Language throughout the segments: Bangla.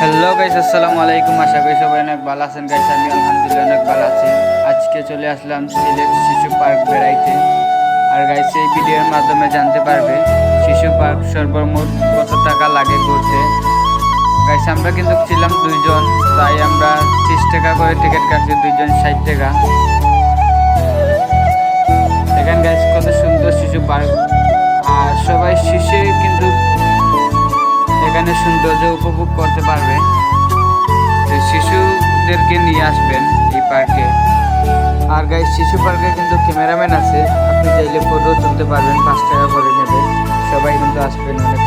হ্যালো গাইস আসসালামু আলাইকুম আশা করি সবাই অনেক ভালো আছেন গাইস আমি আলহামদুলিল্লাহ অনেক ভালো আছি। আজকে চলে আসলাম সিলেট শিশু পার্ক বেড়াইতে। আর গাইস এই ভিডিওর মাধ্যমে জানতে পারবে, শিশু পার্ক সর্বমোট কত টাকা লাগে ঘুরতে গাইস আমরা কিন্তু ছিলাম দুইজন, তাই আমরা ত্রিশ টাকা করে টিকিট কাটছি, দুইজন ষাট টাকা। দেখেন গাইস কত সুন্দর শিশু পার্ক। আর সবাই শিশু এখানে সৌন্দর্য উপভোগ করতে পারবে। শিশুদেরকে নিয়ে আসবেন এই পার্কে। আর গাই শিশু পার্কে কিন্তু ক্যামেরাম্যান আছে। আপনি চাইলে ফটো তুলতে পারবেন, পাঁচ টাকা করে নেবে। সবাই কিন্তু আসবেন অনেক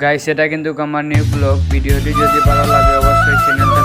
গাইস এটা কিন্তু আমার নিউ ব্লগ ভিডিওটি যদি ভালো লাগে অবশ্যই চ্যানেল